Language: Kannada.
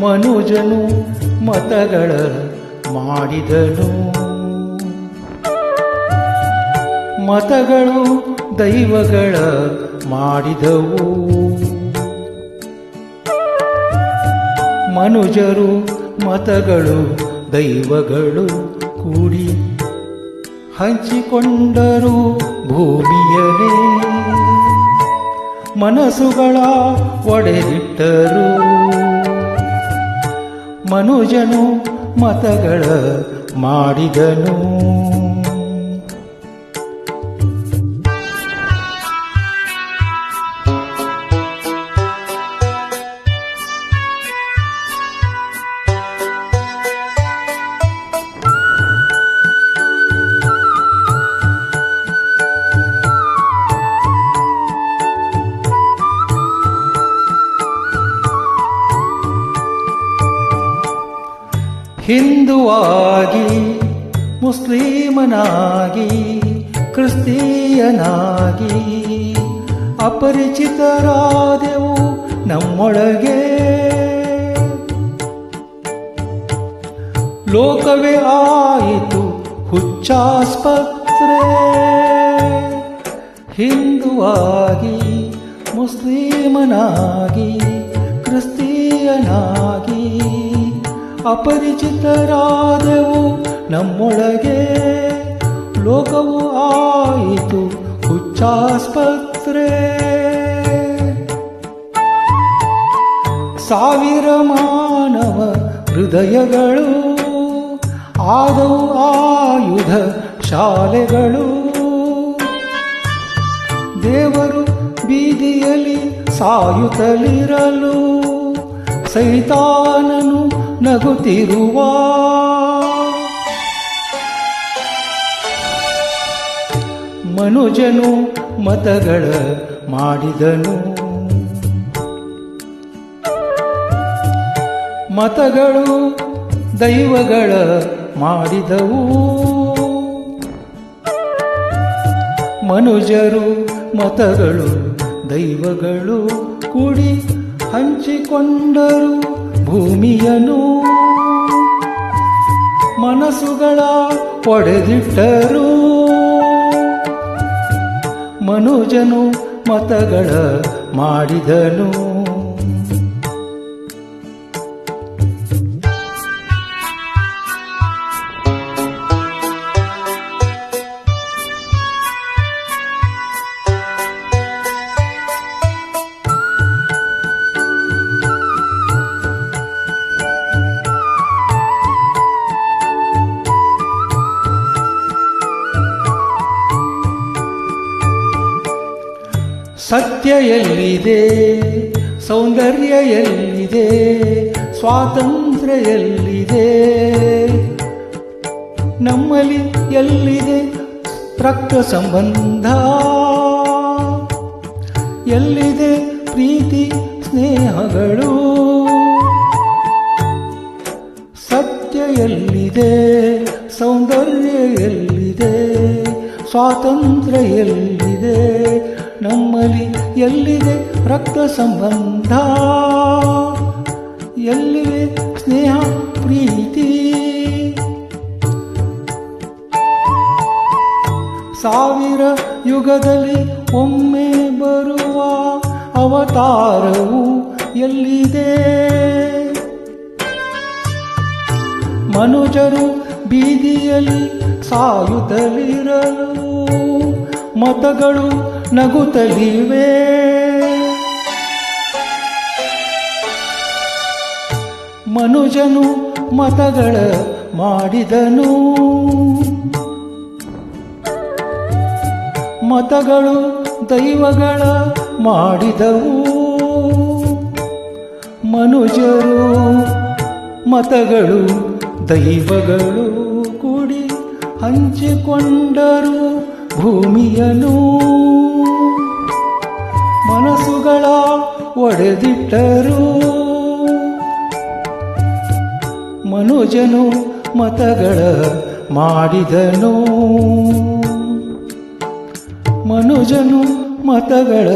ಮನುಜನು ಮತಗಳ ಮಾಡಿದನು. ಮತಗಳು ದೈವಗಳ ಮಾಡಿದವು. ಮನುಜರು ಮತಗಳು ದೈವಗಳು ಕೂಡಿ ಹಂಚಿಕೊಂಡರು ಭೂಮಿಯನೇ ಮನಸ್ಸುಗಳ ಒಡೆದಿಟ್ಟರು. ಮನುಜನು ಮತಗಳ ಮಾಡಿದನು. ಹಿಂದುವಾಗಿ ಮುಸ್ಲಿಮನಾಗಿ ಕ್ರಿಸ್ತೀಯನಾಗಿ ಅಪರಿಚಿತರಾದೆವು ನಮ್ಮೊಳಗೆ. ಲೋಕವೇ ಆಯಿತು ಹುಚ್ಚಾಸ್ಪತ್ರೆ. ಹಿಂದುವಾಗಿ ಮುಸ್ಲಿಮನಾಗಿ ಕ್ರಿಸ್ತೀಯನಾಗಿ ಅಪರಿಚಿತರಾದೆವು ನಮ್ಮೊಳಗೆ. ಲೋಕವು ಆಯಿತು ಹುಚ್ಚಾಸ್ಪತ್ರೆ. ಸಾವಿರ ಮಾನವ ಹೃದಯಗಳು, ಆದವು ಆಯುಧ ಶಾಲೆಗಳು. ದೇವರು ಬೀದಿಯಲ್ಲಿ ಸಾಯುತ್ತಲಿರಲು ಸೈತಾನನು ನಗುತ್ತಿರುವ. ಮನುಜನು ಮತಗಳ ಮಾಡಿದನು. ಮತಗಳು ದೈವಗಳ ಮಾಡಿದವು. ಮನುಜರು ಮತಗಳು ದೈವಗಳು ಕೂಡಿ ಹಂಚಿಕೊಂಡರು. ಭೂಮಿಯನು ಮನಸ್ಸುಗಳ ಒಡೆದಿಟ್ಟರು. ಮನುಜನು ಮತಗಳ ಮಾಡಿದನು. ಸತ್ಯ ಎಲ್ಲಿದೆ ಸೌಂದರ್ಯ ಎಲ್ಲಿದೆ ಸ್ವಾತಂತ್ರ್ಯ ಎಲ್ಲಿದೆ ನಮ್ಮಲ್ಲಿ ಎಲ್ಲಿದೆ ರಕ್ತ ಸಂಬಂಧ? ಎಲ್ಲಿದೆ ಪ್ರೀತಿ, ಸ್ನೇಹಗಳು? ಸತ್ಯ ಎಲ್ಲಿದೆ ಸೌಂದರ್ಯ ಎಲ್ಲಿದೆ ಸ್ವಾತಂತ್ರ್ಯ ಎಲ್ಲಿದೆ ನಮ್ಮಲ್ಲಿ ಎಲ್ಲಿದೆ ರಕ್ತ ಸಂಬಂಧ? ಎಲ್ಲಿದೆ ಸ್ನೇಹ, ಪ್ರೀತಿ? ಸಾವಿರ ಯುಗದಲ್ಲಿ ಒಮ್ಮೆ ಬರುವ ಅವತಾರವು ಎಲ್ಲಿದೆ? ಮನುಜರು ಬೀದಿಯಲ್ಲಿ ಸಾಯುತ್ತಲಿರಲು ಮತಗಳು ನಗುತ್ತಲಿವೆ ಮನುಜನು ಮತಗಳ ಮಾಡಿದನು. ಮತಗಳು ದೈವಗಳ ಮಾಡಿದವು. ಮನುಜರು ಮತಗಳು ದೈವಗಳು ಕೂಡಿ ಹಂಚಿಕೊಂಡರು ಭೂಮಿಯನು ಒಡೆದಿಟ್ಟರು ಮನುಜನು ಮತಗಳ ಮಾಡಿದನು. ಮನುಜನು ಮತಗಳ